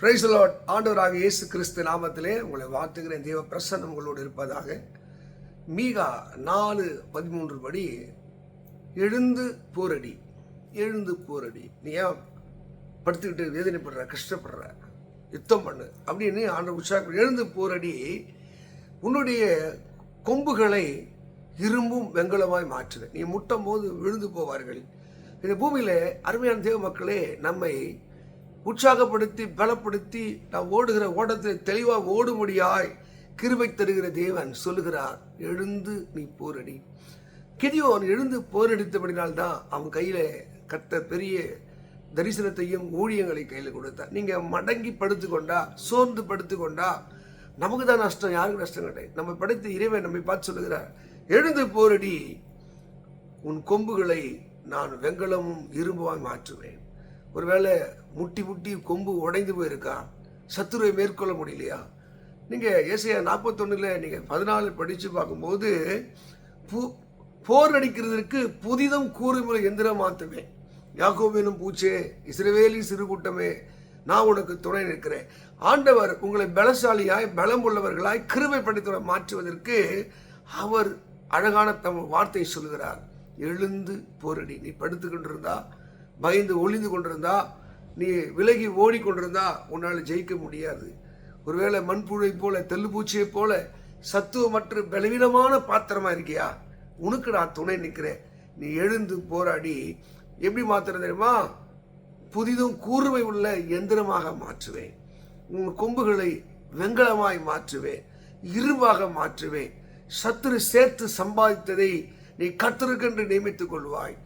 Price Lord ஆண்டவராக இயேசு கிறிஸ்து நாமத்திலே உங்களை வாழ்த்துகிறேன். தேவ பிரசன்னம் உங்களோடு இருப்பதாக. மீகா நாலு பதிமூன்று படி எழுந்து போரடி எழுந்து போரடி. நீ ஏன் படுத்துக்கிட்டு வேதனைப்படுற கஷ்டப்படுற? யுத்தம் பண்ணு. அப்படின்னு ஆண்டவர் உற்சாக எழுந்து போரடி. உன்னுடைய கொம்புகளை இரும்பும் வெங்கலமாய் மாற்றுவேன் நீ முட்டும் போது விழுந்து போவார்கள். இந்த பூமியில் அருமையான தேவ மக்களே நம்மை உற்சாகப்படுத்தி பலப்படுத்தி நான் ஓடுகிற ஓட்டத்தில் தெளிவாக ஓடும்படியாய் கிருபை தருகிற தேவன் சொல்லுகிறார் எழுந்து நீ போரடி. கிதியோன் எழுந்து போரடித்தபடினால்தான் அவன் கையில் கத்த பெரிய தரிசனத்தையும் ஊழியங்களை கையில் கொடுத்தார் நீங்கள் மடங்கி படுத்துக்கொண்டா சோர்ந்து படுத்துக்கொண்டா நமக்கு தான் நஷ்டம் யாருக்கு நஷ்டம் கிடையாது. நம்ம படைத்த இறைவன் நம்மை பார்த்து சொல்லுகிறார் எழுந்து போரடி உன் கொம்புகளை நான் வெங்கலமும் இரும்புவாய் மாற்றுவேன். ஒருவேளை முட்டி முட்டி கொம்பு உடைந்து போயிருக்கா? சத்துருவை மேற்கொள்ள முடியலையா? நீங்கள் ஏசையா நாற்பத்தொன்னுல நீங்கள் பதினாலு படித்து பார்க்கும்போது பு போர் அடிக்கிறதுக்கு புதிதும் கூறுமுறை எந்திரம் மாற்றுவேன் யாக்கோபேனும் பூச்சே இஸ்ரவேலி சிறு கூட்டமே நான் உனக்கு துணை நிற்கிறேன். ஆண்டவர் உங்களை பலசாலியாய் பலம் உள்ளவர்களாய் கிருமை கிருபைப்படுத்த மாற்றுவதற்கு அவர் அழகான தம் வார்த்தை சொல்கிறார் எழுந்து போரடி நீ படுத்துக்கிட்டு இருந்தா பயந்து ஒளிந்து கொண்டிருந்தா நீ விலகி ஓடிக்கொண்டிருந்தா உன்னால் ஜெயிக்க முடியாது. ஒருவேளை மண்புழை போல தெல்லுப்பூச்சியை போல சத்துவமற்ற பலவீனமான பாத்திரமா இருக்கியா? உனக்கு நான் துணை நிற்கிறேன் நீ எழுந்து போராடி எப்படி மாத்திரம் தெரியுமா? புதிதும் கூர்மை உள்ள எந்திரமாக மாற்றுவேன். உன் கொம்புகளை வெங்கலமாய் மாற்றுவேன். இருவாக மாற்றுவேன். சத்துரு சேர்த்து சம்பாதித்ததை நீ கத்திருக்கென்று நியமித்துக் கொள்வாய்.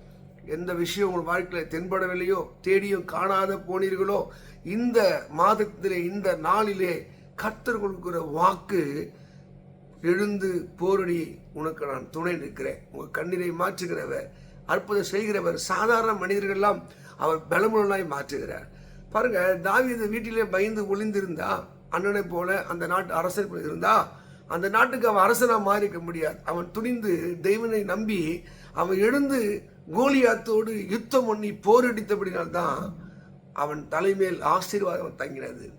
எந்த விஷயம் உங்கள் வாழ்க்கையில் தென்படவில்லையோ தேடியும் காணாத போனீர்களோ இந்த மாதத்திலே இந்த நாளிலே கத்தர் கொடுக்கிற வாக்கு எழுந்து போரடி உனக்கு நான் துணை நிற்கிறேன். உங்கள் கண்ணீரை மாற்றுகிறவர் அற்புதம் செய்கிறவர் சாதாரண மனிதர்கள்லாம் அவர் பலமுடனாய் மாற்றுகிறார். பாருங்க தாவீது வீட்டிலே பயந்து ஒளிந்திருந்தா அண்ணனை போல அந்த நாட்டு அரசர் போல இருந்தா அந்த நாட்டுக்கு அவன் அரசனாக மாறிக்க முடியாது. அவன் துணிந்து தெய்வனை நம்பி அவன் எழுந்து கோலியாத்தோடு யுத்தம் பண்ணி போரடித்தபடினால்தான் அவன் தலைமேல் ஆசீர்வாதம் தங்கினது.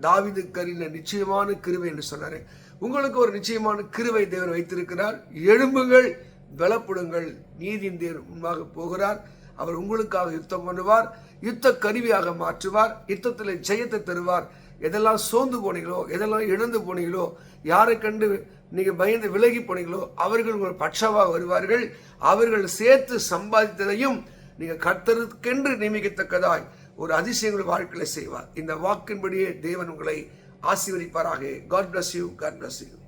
தாவிது கரின நிச்சயமான கிருவை என்று சொன்னாரு. உங்களுக்கு ஒரு நிச்சயமான கிருவை தேவர் வைத்திருக்கிறார். எலும்புகள் பலப்படுங்கள். நீதியின் தேவர் முன்பாக போகிறார். அவர் உங்களுக்காக யுத்தம் பண்ணுவார். யுத்த கருவியாக மாற்றுவார். யுத்தத்தில் ஜெயத்தை தருவார். எதெல்லாம் சோர்ந்து போனீங்களோ எதெல்லாம் இழந்து போனீங்களோ யாரை கண்டு நீங்க பயந்து விலகி போனீங்களோ அவர்கள் உங்கள் பட்சமாக வருவார்கள். அவர்கள் சேர்த்து சம்பாதித்ததையும் நீங்க கர்த்தருக்கென்று நியமிக்கத்தக்கதாய் ஒரு அதிசயங்கள் வாழ்க்கையில செய்வார். இந்த வாக்கின்படியே தேவன் உங்களை ஆசீர்வதிப்பாராக. God bless you God bless you